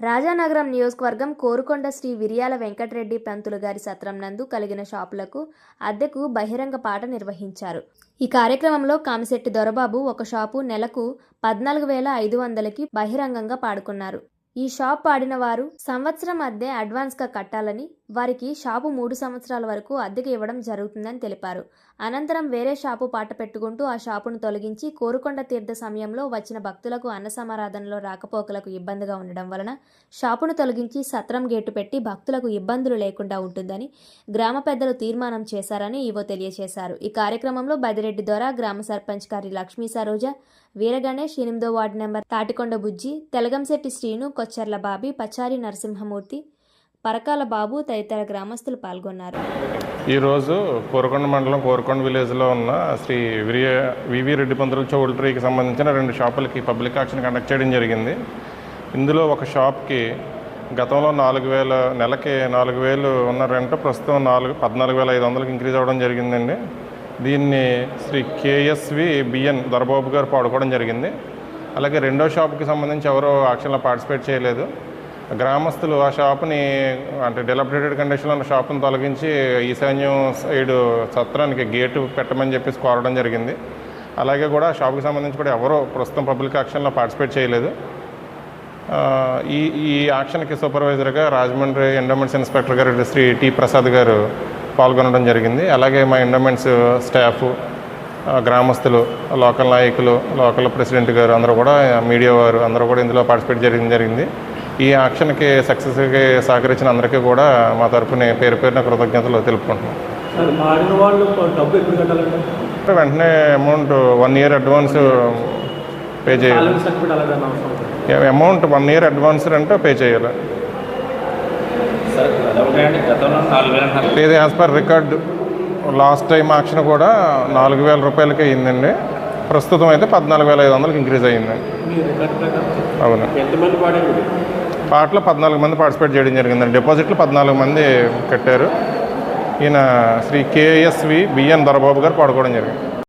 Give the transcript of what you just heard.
రాజానగరం నియోజకవర్గం కోరుకొండ శ్రీ విరియాల వెంకటరెడ్డి పంతులు గారి సత్రం నందు కలిగిన షాపులకు అద్దెకు బహిరంగ పాట నిర్వహించారు. ఈ కార్యక్రమంలో కామిశెట్టి దొరబాబు ఒక షాపు నెలకు పద్నాలుగు వేల ఐదు వందలకి బహిరంగంగా పాడుకున్నారు. ఈ షాప్ పాడిన వారు సంవత్సరం అద్దె అడ్వాన్స్గా కట్టాలని వారికి షాపు మూడు సంవత్సరాల వరకు అద్దెకి ఇవ్వడం జరుగుతుందని తెలిపారు. అనంతరం వేరే షాపు పాట పెట్టుకుంటూ ఆ షాపును తొలగించి కోరుకొండ తీర్థ సమయంలో వచ్చిన భక్తులకు అన్నసమారాధనలో రాకపోకలకు ఇబ్బందిగా ఉండడం వలన షాపును తొలగించి సత్రం గేటు పెట్టి భక్తులకు ఇబ్బందులు లేకుండా ఉంటుందని గ్రామ పెద్దలు తీర్మానం చేశారని ఈవో తెలియజేశారు. ఈ కార్యక్రమంలో బదిరెడ్డి దొర గ్రామ సర్పంచ్ గారి లక్ష్మీ సరోజ వీరగణేష్ ఎనిమిదో వార్డు నెంబర్ తాటికొండ బుజ్జి తెలగంశెట్టి శ్రీను కొచ్చెర్ల బాబి పచారి నరసింహమూర్తి పరకాల బాబు తదితర గ్రామస్తులు పాల్గొన్నారు. ఈరోజు కోరకొండ మండలం కోరకొండ విలేజ్లో ఉన్న శ్రీ విరియ వివి రెడ్డి పంతుల చౌల్ట్రీకి సంబంధించిన రెండు షాపులకి పబ్లిక్ ఆక్షన్ కండక్ట్ చేయడం జరిగింది. ఇందులో ఒక షాప్కి గతంలో నాలుగు వేల నెలకి నాలుగు వేలు ఉన్న రెంట్ ప్రస్తుతం నాలుగు పద్నాలుగు వేల ఐదు వందలకి ఇంక్రీజ్ అవ్వడం జరిగిందండి. దీన్ని శ్రీ కేఎస్వి బిఎన్ దొరబాబు గారు పాడుకోవడం జరిగింది. అలాగే రెండో షాప్కి సంబంధించి ఎవరో యాక్షన్లో పార్టిసిపేట్ చేయలేదు. గ్రామస్తులు ఆ షాప్ని అంటే డిలబరేటెడ్ కండిషన్లో ఉన్న షాప్ను తొలగించి ఈశాన్యం సైడ్ సత్రానికి గేటు పెట్టమని చెప్పేసి కోరడం జరిగింది. అలాగే కూడా ఆ షాప్కి సంబంధించి కూడా ఎవరో ప్రస్తుతం పబ్లిక్ యాక్షన్లో పార్టిసిపేట్ చేయలేదు. ఈ ఈ యాక్షన్కి సూపర్వైజర్గా రాజమండ్రి ఎండోమెంట్స్ ఇన్స్పెక్టర్ గారు శ్రీ టి ప్రసాద్ గారు పాల్గొనడం జరిగింది. అలాగే మా ఎండోమెంట్స్ స్టాఫ్ గ్రామస్తులు లోకల్ నాయకులు లోకల్ ప్రెసిడెంట్ గారు అందరూ కూడా మీడియా వారు అందరూ కూడా ఇందులో పార్టిసిపేట్ జరిగింది జరిగింది. ఈ యాక్షన్కి సక్సెస్కి సహకరించిన అందరికీ కూడా మా తరపున పేరు పేరున కృతజ్ఞతలు తెలుపుకుంటున్నాం. సార్ ఆడిన వాళ్ళు డబ్బు ఎప్పుడు కట్టాలంటే వెంటనే amount one year advance pay చేయాలి. అమౌంట్ వన్ ఇయర్ అడ్వాన్స్ అంటే పే చేయాలి. ఇది as per record. Last time auction కూడా నాలుగు వేల రూపాయలకి అయ్యిందండి. ప్రస్తుతం అయితే పద్నాలుగు వేల ఐదు వందలకి ఇంక్రీజ్ అయ్యిందండి ప్రకారం అవును. పాటలో పద్నాలుగు మంది పార్టిసిపేట్ చేయడం జరిగిందండి. డిపాజిట్లు పద్నాలుగు మంది కట్టారు. ఈయన శ్రీ కేఎస్వి బిఎన్ దొరబాబు గారు పాడుకోవడం జరిగింది.